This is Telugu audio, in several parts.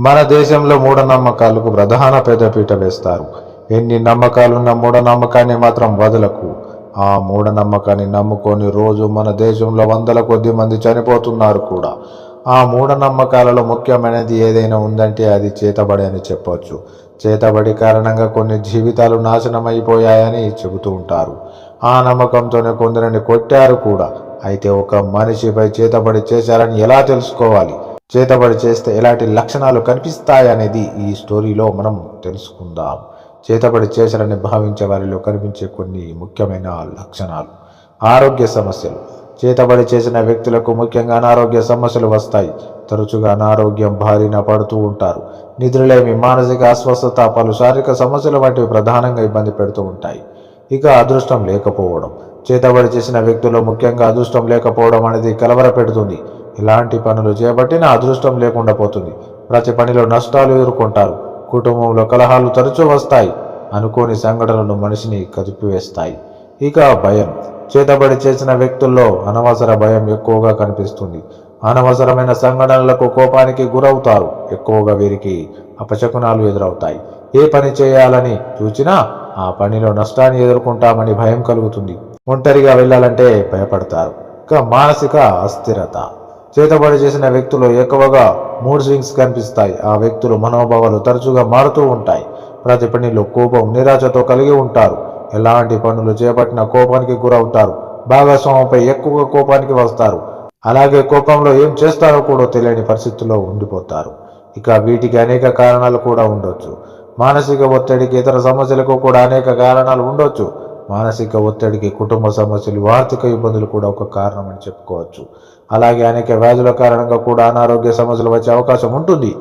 మన దేశంలో మూఢనమ్మకాలకు ప్రధాన పెద్దపీట వేస్తారు. ఎన్ని నమ్మకాలున్న మూఢనమ్మకాన్ని మాత్రం వదలకు. ఆ మూఢనమ్మకాన్ని నమ్ముకొని రోజు మన దేశంలో వందల కొద్ది మంది చనిపోతున్నారు కూడా. ఆ మూఢనమ్మకాలలో ముఖ్యమైనది ఏదైనా ఉందంటే అది చేతబడి అని చెప్పొచ్చు. చేతబడి కారణంగా కొన్ని జీవితాలు నాశనమైపోయాయని చెబుతూ ఉంటారు. ఆ నమ్మకంతోనే కొందరిని కొట్టారు కూడా. అయితే ఒక మనిషిపై చేతబడి చేశారని ఎలా తెలుసుకోవాలి? చేతబడి చేస్తే ఎలాంటి లక్షణాలు కనిపిస్తాయనేది ఈ స్టోరీలో మనం తెలుసుకుందాం. చేతబడి చేశారని భావించే వారిలో కనిపించే కొన్ని ముఖ్యమైన లక్షణాలు. ఆరోగ్య సమస్యలు. చేతబడి చేసిన వ్యక్తులకు ముఖ్యంగా అనారోగ్య సమస్యలు వస్తాయి. తరచుగా అనారోగ్యం భారీన పడుతూ ఉంటారు. నిద్రలేమి మానసిక అస్వస్థత పలు శారీరక సమస్యలు వంటివి ప్రధానంగా ఇబ్బంది పెడుతూ ఉంటాయి. ఇక అదృష్టం లేకపోవడం. చేతబడి చేసిన వ్యక్తులు ముఖ్యంగా అదృష్టం లేకపోవడం అనేది కలవర పెడుతుంది ఇలాంటి పనులు చేపట్టిన అదృష్టం లేకుండా పోతుంది. ప్రతి పనిలో నష్టాలు ఎదుర్కొంటారు. కుటుంబంలో కలహాలు తరచూ వస్తాయి. అనుకోని సంఘటనలు మనిషిని కదిపివేస్తాయి. ఇక భయం. చేతబడి చేసిన వ్యక్తుల్లో అనవసర భయం ఎక్కువగా కనిపిస్తుంది. అనవసరమైన సంఘటనలకు కోపానికి గురవుతారు. ఎక్కువగా వీరికి అపశకునాలు ఎదురవుతాయి. ఏ పని చేయాలని చూచినా ఆ పనిలో నష్టాన్ని ఎదుర్కొంటామని భయం కలుగుతుంది. ఒంటరిగా వెళ్ళాలంటే భయపడతారు. ఇక మానసిక అస్థిరత. చేతబడి చేసిన వ్యక్తులు ఎక్కువగా మూడ్ స్వింగ్స్ కనిపిస్తాయి. ఆ వ్యక్తులు మనోభావాలు తరచుగా మారుతూ ఉంటాయి. ప్రతి పనిలో కోపం నిరాశతో కలిగి ఉంటారు. ఎలాంటి పనులు చేపట్టిన కోపానికి గురవుతారు. భాగస్వామిపై ఎక్కువగా కోపానికి వస్తారు. అలాగే కోపంలో ఏం చేస్తారో కూడా తెలియని పరిస్థితుల్లో ఉండిపోతారు. ఇక వీటికి అనేక కారణాలు కూడా ఉండొచ్చు. మానసిక ఒత్తిడికి ఇతర సమస్యలకు కూడా అనేక కారణాలు ఉండొచ్చు. మానసిక ఒత్తిడికి కుటుంబ సమస్యలు ఆర్థిక ఇబ్బందులు కూడా ఒక కారణం అని చెప్పుకోవచ్చు. అలాగే అనేక వ్యాధుల కారణంగా కూడా అనారోగ్య సమస్యలు వచ్చే అవకాశం ఉంటుంది.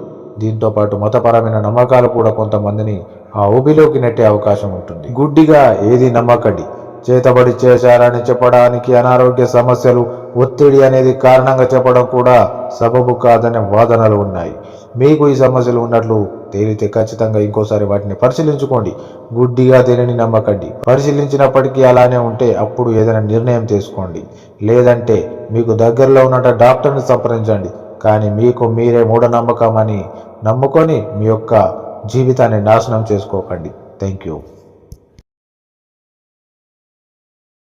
దీంతో పాటు మతపరమైన నమ్మకాలు కూడా కొంతమందిని ఆ ఊబిలోకి నెట్టే అవకాశం ఉంటుంది. గుడ్డిగా ఏది నమ్మకండి. చేతబడి చేశారని చెప్పడానికి అనారోగ్య సమస్యలు ఒత్తిడి అనేది కారణంగా చెప్పడం కూడా సబబు కాదనే వాదనలు ఉన్నాయి. మీకు ఈ సమస్యలు ఉన్నట్లు తేలితే ఖచ్చితంగా ఇంకోసారి వాటిని పరిశీలించుకోండి. గుడ్డిగా దేనిని నమ్మకండి. పరిశీలించినప్పటికీ అలానే ఉంటే అప్పుడు ఏదైనా నిర్ణయం తీసుకోండి. లేదంటే మీకు దగ్గరలో ఉన్న డాక్టర్ని సంప్రదించండి. కానీ మీకు మీరే మూఢనమ్మకం అని నమ్ముకొని మీ యొక్క జీవితాన్ని నాశనం చేసుకోకండి. Thank you.